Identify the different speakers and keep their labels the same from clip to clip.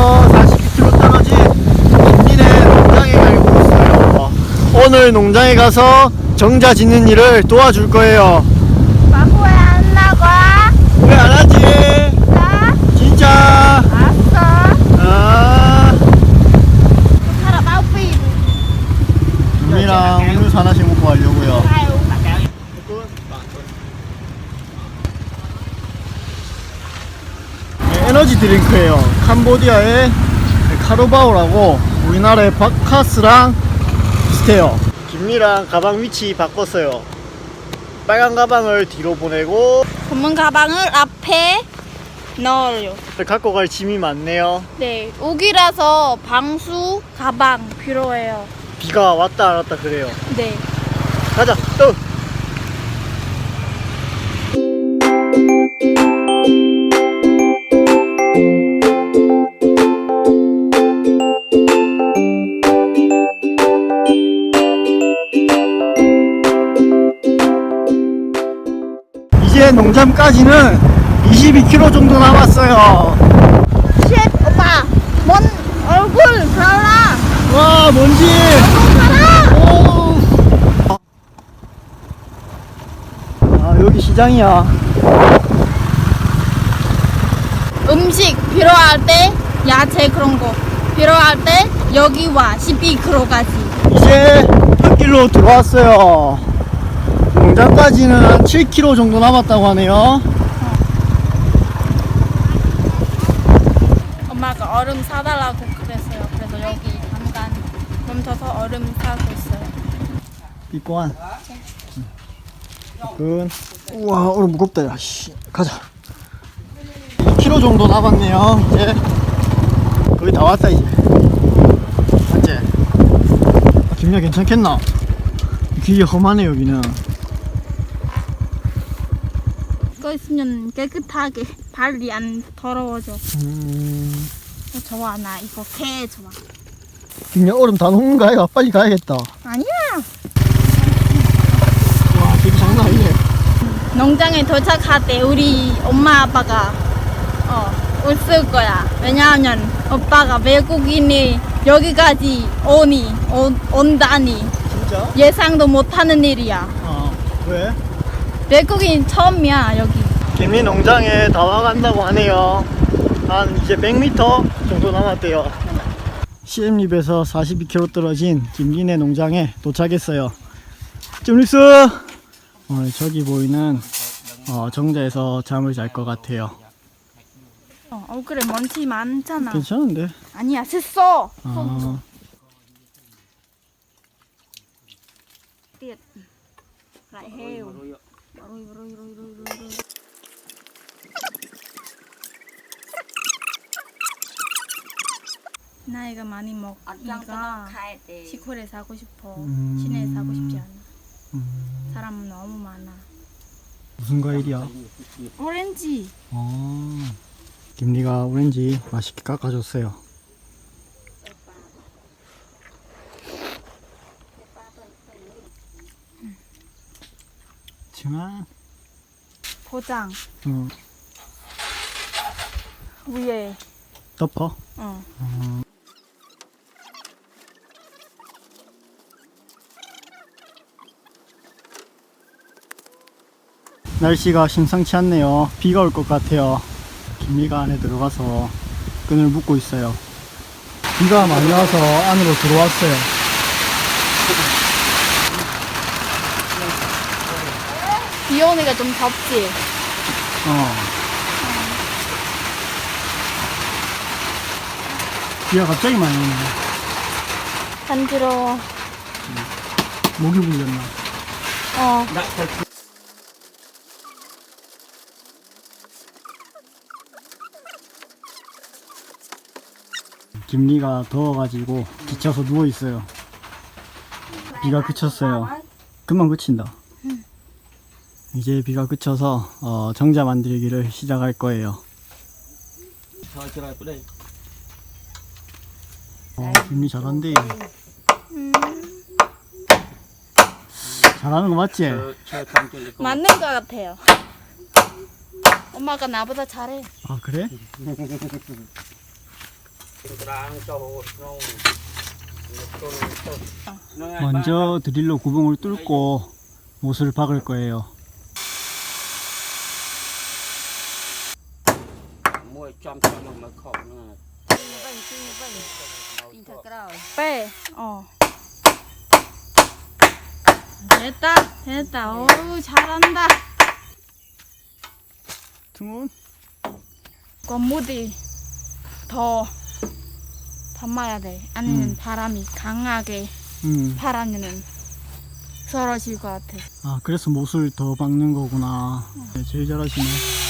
Speaker 1: 집에서 42km 떨어진 김진의 농장에 가고 있어요. 오늘 농장에 가서 정자 짓는 일을 도와줄 거예요.
Speaker 2: 마구 왜안 나가?
Speaker 1: 왜 안 하지?
Speaker 2: 나?
Speaker 1: 진짜.
Speaker 2: 알았어.
Speaker 1: 아.
Speaker 2: 사람
Speaker 1: 하나씩 먹고 가려고요.
Speaker 2: 아유.
Speaker 1: 네, 에너지 드링크예요. 캄보디아의 카로바오라고 우리나라의 바카스랑 비슷해요. 김미랑 가방 위치 바꿨어요. 빨간 가방을 뒤로 보내고
Speaker 2: 검은 가방을 앞에 넣어요.
Speaker 1: 갖고 갈 짐이 많네요.
Speaker 2: 네, 우기라서 방수 가방 필요해요.
Speaker 1: 비가 왔다 안 왔다 그래요.
Speaker 2: 네.
Speaker 1: 가자. 또. 농장까지는 22km 정도 남았어요.
Speaker 2: 쉣, 오빠. 먼 얼굴 살아.
Speaker 1: 와!
Speaker 2: 살아.
Speaker 1: 오. 아, 여기 시장이야.
Speaker 2: 음식 필요할 때 야채 그런 거 필요할 때 여기 와 12km까지.
Speaker 1: 이제 흙길로 들어왔어요. 농장까지는 한 7km 정도 남았다고 하네요.
Speaker 2: 엄마가 얼음 사달라고 그랬어요. 그래서 여기 잠깐 멈춰서 얼음 사고 있어요.
Speaker 1: 삐뽀한. 근 우와, 오늘 무겁다, 야, 씨. 가자. 2km 정도 남았네요, 이제. 거의 다 왔다, 이제. 맞지? 아, 김야 괜찮겠나? 길이 험하네, 여기는.
Speaker 2: 이거 있으면 깨끗하게 발이 안 더러워져.
Speaker 1: 음,
Speaker 2: 좋아 나 이거 개 좋아.
Speaker 1: 김야 얼음 다 녹는 거 아이가? 빨리 가야겠다.
Speaker 2: 아니야.
Speaker 1: 와, 길이 장난 아니네.
Speaker 2: 농장에 도착할 때 우리 엄마 아빠가 어 웃을 거야. 왜냐하면 오빠가 외국인이 여기까지 오니 온, 온다니
Speaker 1: 진짜?
Speaker 2: 예상도 못하는 일이야.
Speaker 1: 아, 왜?
Speaker 2: 외국인 처음이야 여기.
Speaker 1: 개미 농장에 다 와간다고 하네요. 한 이제 100m 정도 남았대요. 시엠립에서 42km 떨어진 김진의 농장에 도착했어요. 쫌릭스! 오늘 저기 보이는 어, 정자에서 잠을 잘 것 같아요.
Speaker 2: 어, 얼굴에 먼지 많잖아.
Speaker 1: 괜찮은데?
Speaker 2: 아니야 샜어.
Speaker 1: 아,
Speaker 2: tiệt lại 나이가 많이 먹으니까 시골에 사고 싶어.
Speaker 1: 음.
Speaker 2: 시내에 사고 싶지 않아.
Speaker 1: 음,
Speaker 2: 사람 너무 많아.
Speaker 1: 무슨 과일이야?
Speaker 2: 오렌지.
Speaker 1: 어, 김리가 오렌지 맛있게 깎아줬어요. 지만,
Speaker 2: 포장.
Speaker 1: 어,
Speaker 2: 위에.
Speaker 1: 덮어.
Speaker 2: 어
Speaker 1: 날씨가 심상치 않네요. 비가 올 것 같아요. 김리가 안에 들어가서 끈을 묶고 있어요. 비가 많이 와서 안으로 들어왔어요.
Speaker 2: 비 오니까 좀 덥지
Speaker 1: 어. 비가 갑자기 많이 오네.
Speaker 2: 간지러워
Speaker 1: 목이 물렸나?
Speaker 2: 어
Speaker 1: 김리가 더워가지고 지쳐서 누워 있어요. 비가 그쳤어요. 금방 그친다. 이제 비가 그쳐서 어, 정자 만들기를 시작할 거예요. 어, 김리 잘한대. 잘하는 거 맞지?
Speaker 2: 맞는 것 같아요 엄마가 나보다 잘해
Speaker 1: 아 그래? 먼저 드릴로 구멍을 뚫고 못을 박을 거예요.
Speaker 2: 어. 됐다. 됐다. 오, 잘한다.
Speaker 1: 등원.
Speaker 2: 건무디 더 담아야 돼. 아니면
Speaker 1: 음.
Speaker 2: 바람이 강하게
Speaker 1: 음.
Speaker 2: 바람이는 썰어질 것 같아.
Speaker 1: 아 그래서 못을 더 박는 거구나. 네, 제일 잘하시네.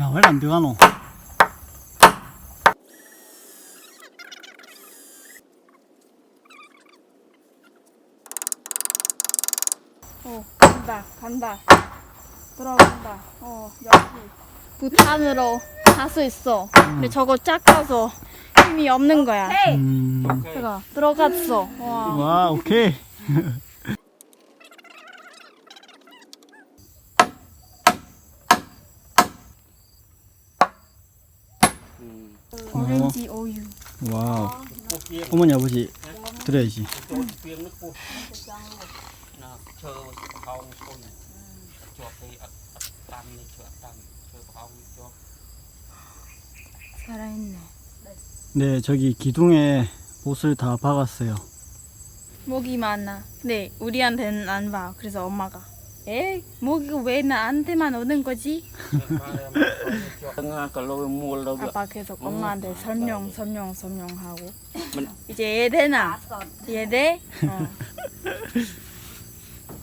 Speaker 1: 야 왜 안 들어가노?
Speaker 2: 어, 간다, 간다. 들어간다. 어, 역시. 부탄으로 할수 있어. 근데 저거 작아서 힘이 없는 거야.
Speaker 1: 음.
Speaker 2: 제가 들어갔어. 와.
Speaker 1: 와 오케이.
Speaker 2: 오렌지 어. 오유.
Speaker 1: 와우. 어머니 아버지 드려야지.
Speaker 2: 살아있네.
Speaker 1: 네, 저기 기둥에 못을 다 박았어요.
Speaker 2: 목이 많아. 네, 우리한테는 안 봐. 그래서 엄마가. 에이, 뭐 왜 나한테만 오는 거지? 아빠 계속 엄마한테 설명, 설명, 설명하고. 이제 얘대나. 얘대? 어.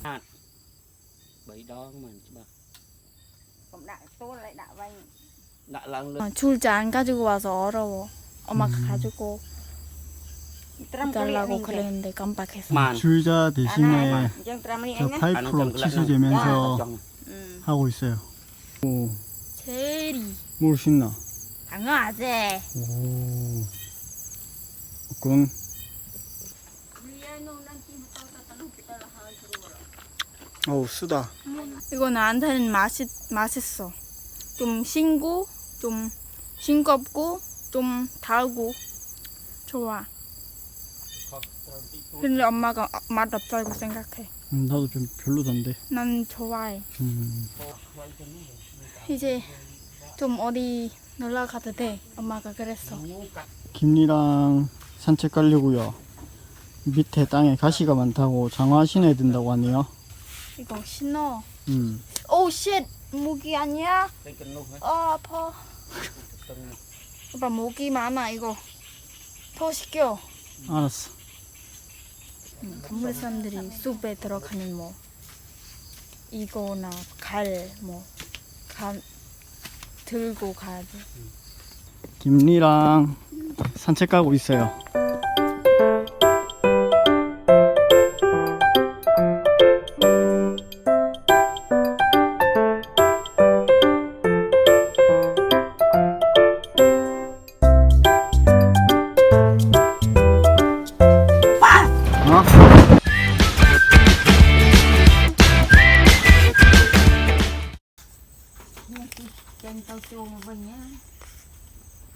Speaker 2: 어. 줄자 가지고 와서 어려워. 엄마가 가지고. 달라고 그랬는데 깜빡했어.
Speaker 1: 줄자 대신에 저 파이프로 치수재면서 하고 있어요. 오.
Speaker 2: 제리.
Speaker 1: 뭘 신나?
Speaker 3: 당연하지.
Speaker 1: 오. 그건. 어우 쓰다.
Speaker 2: 이거는 안타는 맛이 맛있어. 좀 신고 좀 싱겁고 좀 달고 좋아. 근데 엄마가 맛 없다고 생각해.
Speaker 1: 음, 나도 좀 별로던데.
Speaker 2: 난 좋아해.
Speaker 1: 음.
Speaker 2: 이제 좀 어디 놀러 가도 돼. 엄마가 그랬어.
Speaker 1: 김리랑 산책 가려고요. 밑에 땅에 가시가 많다고 장화 신어야 된다고 하네요.
Speaker 2: 이거 신어.
Speaker 1: 음.
Speaker 2: 오 쉣. 모기 아니야? 아 아파. 오빠 모기 많아 이거. 더 시켜.
Speaker 1: 알았어.
Speaker 2: 음, 건물 사람들이 숲에 들어가면 뭐 이거나 갈뭐간 들고 가야 돼.
Speaker 1: 김리랑 산책 가고 있어요.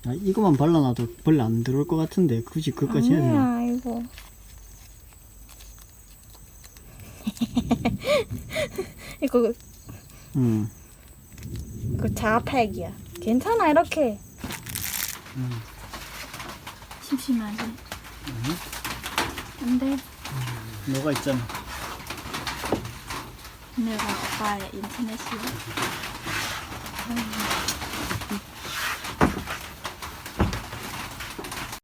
Speaker 1: 아, 이거만 발라놔도 벌레 안 들어올 것 같은데 굳이 그것까지 해야 되나?
Speaker 2: 아니야 이거. 이거
Speaker 1: 음,
Speaker 2: 그 자팩이야. 괜찮아 이렇게. 심심하지? 안돼.
Speaker 1: 너가 있잖아.
Speaker 2: 내가 오빠의 인터넷이 Mm-hmm.